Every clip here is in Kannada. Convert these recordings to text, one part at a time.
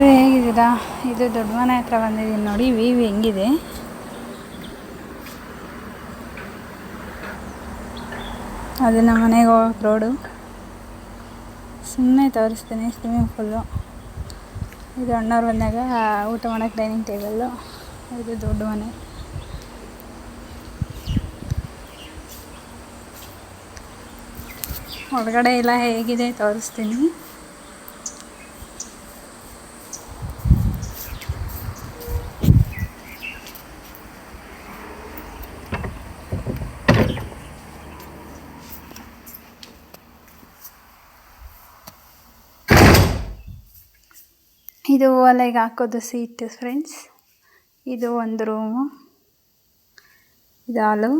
ಹೇಗಿದ್ದೀರಾ? ಇದು ದೊಡ್ಡ ಮನೆ ಹತ್ರ ಬಂದಿದ್ದೀನಿ ನೋಡಿ, ವಿವಿ ಹೆಂಗಿದೆ? ಅದು ನಮ್ಮ ಮನೆಗೆ ಹೋಗೋಕೆ ರೋಡು. ಸುಮ್ಮನೆ ತೋರಿಸ್ತೀನಿ, ಸ್ವಿಮ್ಮಿಂಗ್ ಪೂಲು. ಇದು ಅಣ್ಣವ್ರು ಬಂದಾಗ ಊಟ ಮಾಡೋಕ್ಕೆ ಡೈನಿಂಗ್ ಟೇಬಲ್ಲು. ಇದು ದೊಡ್ಡ ಮನೆ. ಒಳಗಡೆ ಎಲ್ಲ ಹೇಗಿದೆ ತೋರಿಸ್ತೀನಿ. ಇದು ಒಲೆಗೆ ಹಾಕೋದು ಸೀಟ್ ಫ್ರೆಂಡ್ಸ್ ಇದು ಒಂದು ರೂಮು ಇದು ಹಾಲು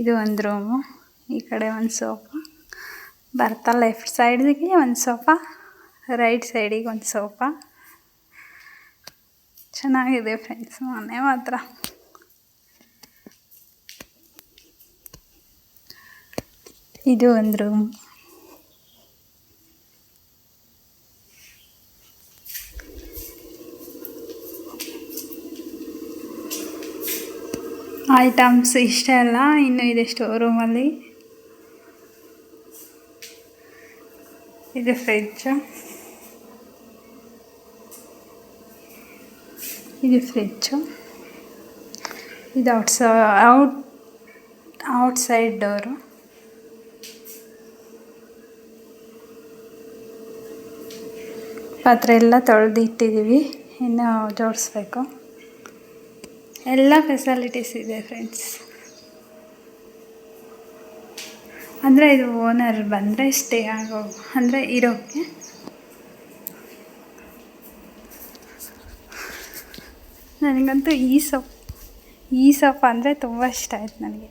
ಇದು ಒಂದು ರೂಮು ಈ ಕಡೆ ಒಂದು ಸೋಫಾ ಬರ್ತಾ ಲೆಫ್ಟ್ ಸೈಡಿಗೆ ಒಂದು ಸೋಫಾ ರೈಟ್ ಸೈಡಿಗೆ ಒಂದು ಸೋಫಾ ಚೆನ್ನಾಗಿದೆ ಫ್ರೆಂಡ್ಸ್ ಮನೆ ಮಾತ್ರ. ಇದು ಒಂದು ರೂಮ್ ಐಟಮ್ಸ್ ಇಷ್ಟ ಅಲ್ಲ, ಇನ್ನು ಇದೆ ಸ್ಟೋರ್ ರೂಮಲ್ಲಿ ಇದು ಫ್ರಿಜ್ ಇದು ಫ್ರಿಜ್ಜು ಇದು ಔಟ್ಸ ಔಟ್ ಔಟ್ ಸೈಡ್ ಡೋರು ಪಾತ್ರೆ ಎಲ್ಲ ತೊಳೆದಿಟ್ಟಿದ್ದೀವಿ, ಇನ್ನು ಜೋಡಿಸ್ಬೇಕು. ಎಲ್ಲ ಫೆಸಿಲಿಟೀಸ್ ಇದೆ ಫ್ರೆಂಡ್ಸ್ ಅಂದರೆ ಇದು ಓನರ್ ಬಂದರೆ ಸ್ಟೇ ಆಗೋ, ಅಂದರೆ ಇರೋಕ್ಕೆ ನನಗಂತೂ ಈ ಸೊಪ್ಪು ಈ ಸೊಪ್ಪು ಅಂದರೆ ತುಂಬ ಇಷ್ಟ ಆಯ್ತು ನನಗೆ.